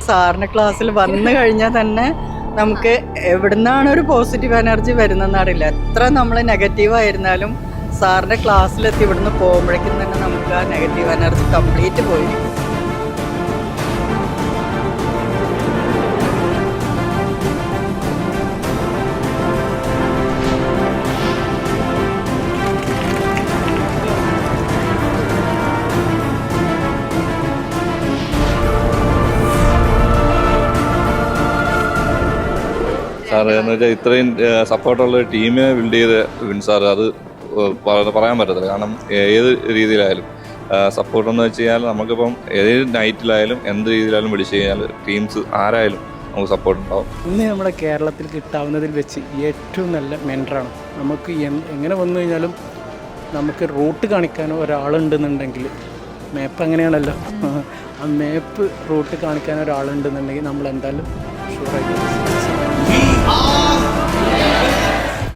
സാറിന് ക്ലാസ്സിൽ വന്നു കഴിഞ്ഞാൽ തന്നെ നമുക്ക് എവിടുന്നാണ് ഒരു പോസിറ്റീവ് എനർജി വരുന്നതെന്ന് അറിയില്ല. എത്ര നമ്മൾ നെഗറ്റീവ് ആയിരുന്നാലും സാറിന്റെ ക്ലാസ്സിലെത്തി ഇവിടുന്ന് പോകുമ്പോഴേക്കും തന്നെ നമുക്ക് ആ നെഗറ്റീവ് എനർജി കംപ്ലീറ്റ് പോയിരിക്കും സാറ് എന്ന് വെച്ചാൽ ഇത്രയും സപ്പോർട്ടുള്ള ടീമിനെ ബിൽഡ് ചെയ്ത് വിൻ സാർ അത് പറയാൻ പറ്റത്തില്ല. കാരണം ഏത് രീതിയിലായാലും സപ്പോർട്ട് എന്ന് വെച്ച് കഴിഞ്ഞാൽ നമുക്കിപ്പം ഏത് നൈറ്റിലായാലും എന്ത് രീതിയിലായാലും വിളിച്ചു കഴിഞ്ഞാൽ ടീംസ് ആരായാലും നമുക്ക് സപ്പോർട്ട് ഉണ്ടാവും. ഇന്ന് നമ്മുടെ കേരളത്തിൽ കിട്ടാവുന്നതിൽ വെച്ച് ഏറ്റവും നല്ല മെന്ററാണ് നമുക്ക് എങ്ങനെ വന്നു കഴിഞ്ഞാലും നമുക്ക് റൂട്ട് കാണിക്കാൻ ഒരാളുണ്ടെന്നുണ്ടെങ്കിൽ മാപ്പ് അങ്ങനെയാണല്ലോ. ആ മാപ്പ് റൂട്ട് കാണിക്കാൻ ഒരാളുണ്ടെന്നുണ്ടെങ്കിൽ നമ്മൾ എന്തായാലും 将来のす。